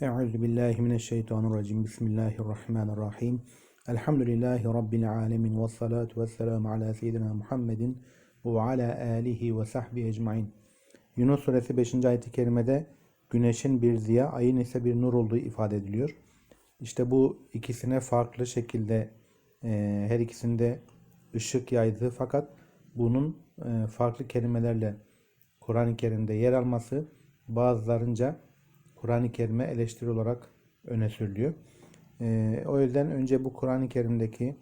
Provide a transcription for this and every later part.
Euzu billahi mineşşeytanirracim. Bismillahirrahmanirrahim. Elhamdülillahi rabbil alamin ve salatu vesselamü ala seyyidina Muhammedin ve ala alihi ve sahbihi ecmaîn. Yunus suresi 5. ayet-i kerimede güneşin bir ziya, ayın ise bir nur olduğu ifade ediliyor. İşte bu ikisine farklı şekilde e, her ikisinde ışık yaydığı fakat bunun e, farklı kelimelerle Kur'an-ı Kerim'de yer alması bazılarınca Kur'an-ı Kerim'e eleştiri olarak öne sürülüyor. E, o yüzden önce bu Kur'an-ı Kerim'deki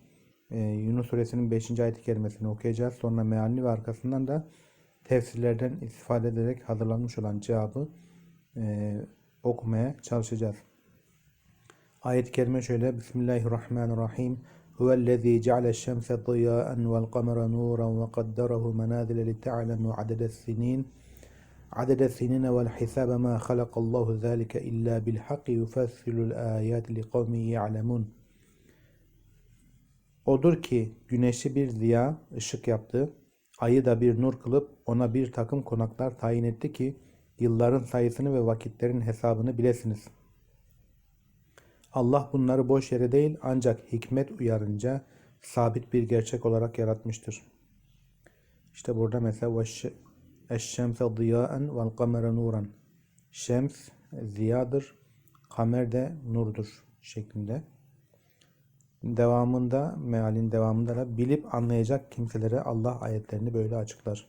e, Yunus suresinin 5. ayet-i kerimesini okuyacağız. Sonra mealini ve arkasından da tefsirlerden istifade ederek hazırlanmış olan cevabı e, okumaya çalışacağız. Ayet-i kerime şöyle. Bismillahirrahmanirrahim. Huvellezî ceale'ş-şemse diyâen vel kamera nûran ve kadderehu menâzile li te'alemû adedes-sinîn عدد السنين والحساب ما خلق الله ذلك إلا بالحق يفصل الآيات لقوم يعلمون Odur ki güneşi bir ziya, ışık yaptı, ayı da bir nur kılıp ona bir takım konaklar tayin etti ki yılların sayısını ve vakitlerin hesabını bilesiniz. Allah bunları boş yere değil ancak hikmet uyarınca sabit bir gerçek olarak yaratmıştır. İşte burada mesela Eşşemse diyaen vel kamere nuran. Şems ziyadır, kamer de nurdur şeklinde. Devamında, mealin devamında da bilip anlayacak kimselere Allah ayetlerini böyle açıklar.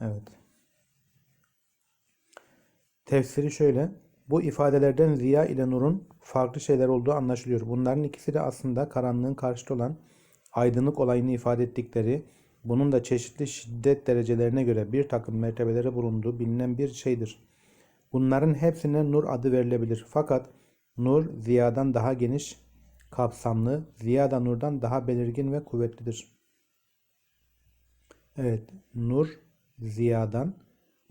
Evet. Tefsiri şöyle. Bu ifadelerden ziya ile nurun farklı şeyler olduğu anlaşılıyor. Bunların ikisi de aslında karanlığın karşıtı olan aydınlık olayını ifade ettikleri bunun da çeşitli şiddet derecelerine göre bir takım mertebeleri bulunduğu bilinen bir şeydir. Bunların hepsine nur adı verilebilir. Fakat nur ziyadan daha geniş, kapsamlı, ziya da nurdan daha belirgin ve kuvvetlidir. Evet, nur ziyadan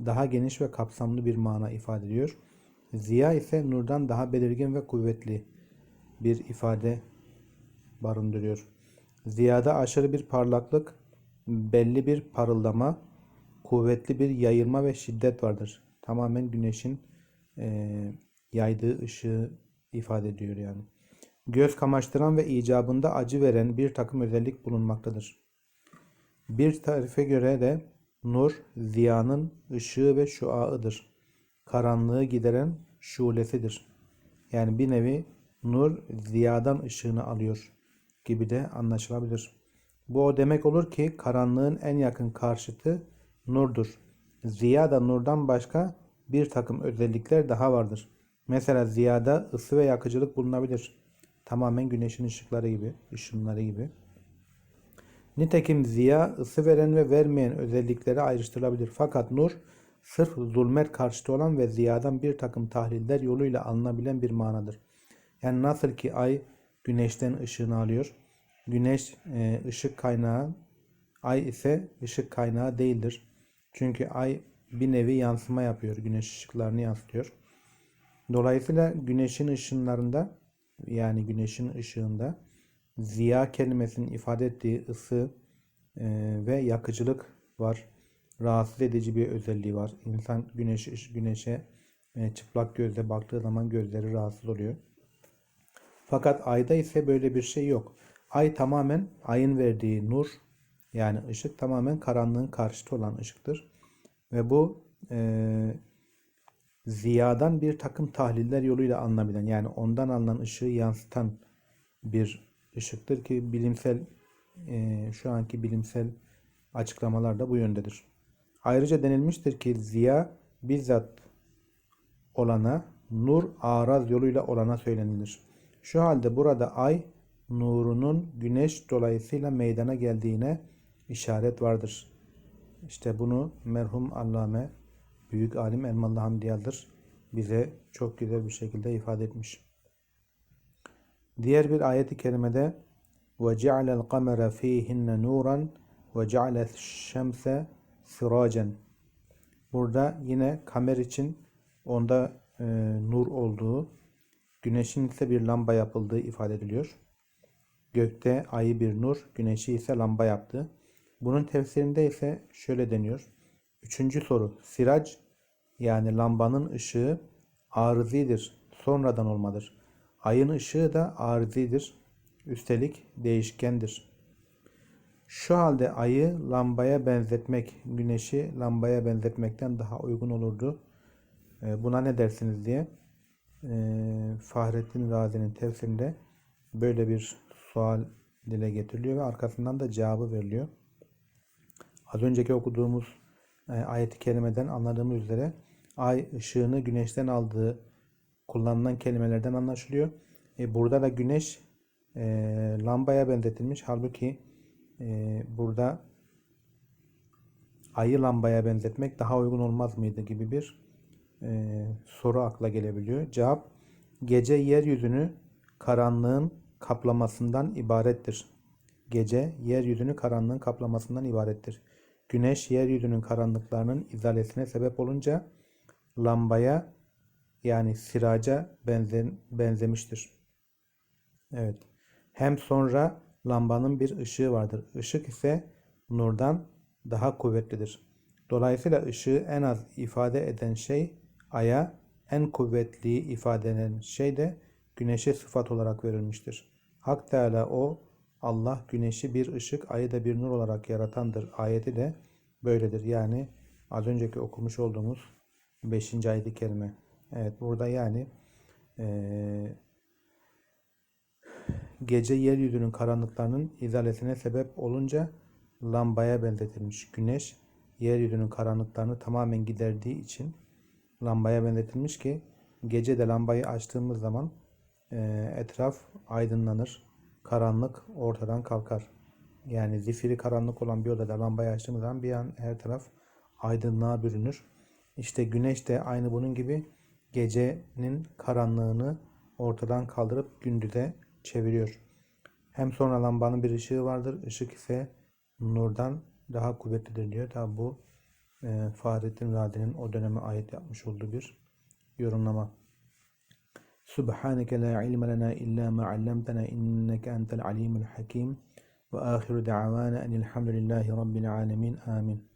daha geniş ve kapsamlı bir mana ifade ediyor. Ziya ise nurdan daha belirgin ve kuvvetli bir ifade barındırıyor. Ziyada aşırı bir parlaklık, belli bir parıldama, kuvvetli bir yayılma ve şiddet vardır. Tamamen güneşin e, yaydığı ışığı ifade ediyor yani. Göz kamaştıran ve icabında acı veren bir takım özellik bulunmaktadır. Bir tarife göre de nur, ziyanın ışığı ve şuaıdır. Karanlığı gideren şulesidir. Yani bir nevi nur ziyadan ışığını alıyor gibi de anlaşılabilir. Bu demek olur ki karanlığın en yakın karşıtı nurdur. Ziya da nurdan başka bir takım özellikler daha vardır. Mesela ziyada ısı ve yakıcılık bulunabilir. Tamamen güneşin ışıkları gibi, ışınları gibi. Nitekim ziya ısı veren ve vermeyen özellikleri ayrıştırılabilir. Fakat nur sırf zulmet karşıtı olan ve ziyadan bir takım tahliller yoluyla alınabilen bir manadır. Yani nasıl ki ay güneşten ışığını alıyor, Güneş e, ışık kaynağı, ay ise ışık kaynağı değildir. Çünkü ay bir nevi yansıma yapıyor. Güneş ışıklarını yansıtıyor. Dolayısıyla güneşin ışınlarında yani güneşin ışığında ziya kelimesinin ifade ettiği ısı e, ve yakıcılık var. Rahatsız edici bir özelliği var. İnsan güneş güneşe e, çıplak gözle baktığı zaman gözleri rahatsız oluyor. Fakat ayda ise böyle bir şey yok. Ay tamamen ayın verdiği nur yani ışık tamamen karanlığın karşıtı olan ışıktır. Ve bu e, ziyadan bir takım tahliller yoluyla alınabilen yani ondan alınan ışığı yansıtan bir ışıktır ki bilimsel e, şu anki bilimsel açıklamalar da bu yöndedir. Ayrıca denilmiştir ki ziya bizzat olana nur araz yoluyla olana söylenilir. Şu halde burada ay nurunun güneş dolayısıyla meydana geldiğine işaret vardır. İşte bunu merhum Allame Büyük Alim Elmalı Hamdi Yaldır bize çok güzel bir şekilde ifade etmiş. Diğer bir ayet-i kerimede وَجَعْلَ الْقَمَرَ ف۪يهِنَّ نُورًا وَجَعْلَ الشَّمْسَ سِرَاجًا Burada yine kamer için onda e, nur olduğu, güneşin ise bir lamba yapıldığı ifade ediliyor. Gökte ayı bir nur, güneşi ise lamba yaptı. Bunun tefsirinde ise şöyle deniyor. Üçüncü soru. Sirac yani lambanın ışığı arızidir, sonradan olmadır. Ayın ışığı da arızidir, üstelik değişkendir. Şu halde ayı lambaya benzetmek, güneşi lambaya benzetmekten daha uygun olurdu. E, Buna ne dersiniz diye e, Fahrettin Razi'nin tefsirinde böyle bir sual dile getiriliyor ve arkasından da cevabı veriliyor. Az önceki okuduğumuz e, ayet-i kerimeden anladığımız üzere ay ışığını güneşten aldığı kullanılan kelimelerden anlaşılıyor. E, burada da güneş e, lambaya benzetilmiş. Halbuki e, burada ayı lambaya benzetmek daha uygun olmaz mıydı gibi bir e, soru akla gelebiliyor. Cevap gece yeryüzünü karanlığın kaplamasından ibarettir. Gece yeryüzünü karanlığın kaplamasından ibarettir. Güneş yeryüzünün karanlıklarının izalesine sebep olunca lambaya yani siraca benze, benzemiştir. Evet. Hem sonra lambanın bir ışığı vardır. Işık ise nurdan daha kuvvetlidir. Dolayısıyla ışığı en az ifade eden şey aya, en kuvvetli ifade eden şey de güneşe sıfat olarak verilmiştir. Hak Teala o Allah güneşi bir ışık, ayı da bir nur olarak yaratandır. Ayeti de böyledir. Yani az önceki okumuş olduğumuz 5. ayet-i kerime. Evet burada yani eee gece yeryüzünün karanlıklarının izalesine sebep olunca lambaya benzetilmiş. Güneş yeryüzünün karanlıklarını tamamen giderdiği için lambaya benzetilmiş ki gece de lambayı açtığımız zaman e, etraf aydınlanır. Karanlık ortadan kalkar. Yani zifiri karanlık olan bir odada lambayı açtığımız zaman bir an her taraf aydınlığa bürünür. İşte güneş de aynı bunun gibi gecenin karanlığını ortadan kaldırıp gündüze çeviriyor. Hem sonra lambanın bir ışığı vardır. Işık ise nurdan daha kuvvetlidir diyor. Tabi bu e, Fahrettin Razi'nin o döneme ait yapmış olduğu bir yorumlama. سبحانك لا علم لنا إلا ما علمتنا إنك أنت العليم الحكيم. وآخر دعوانا أن الحمد لله رب العالمين. آمين.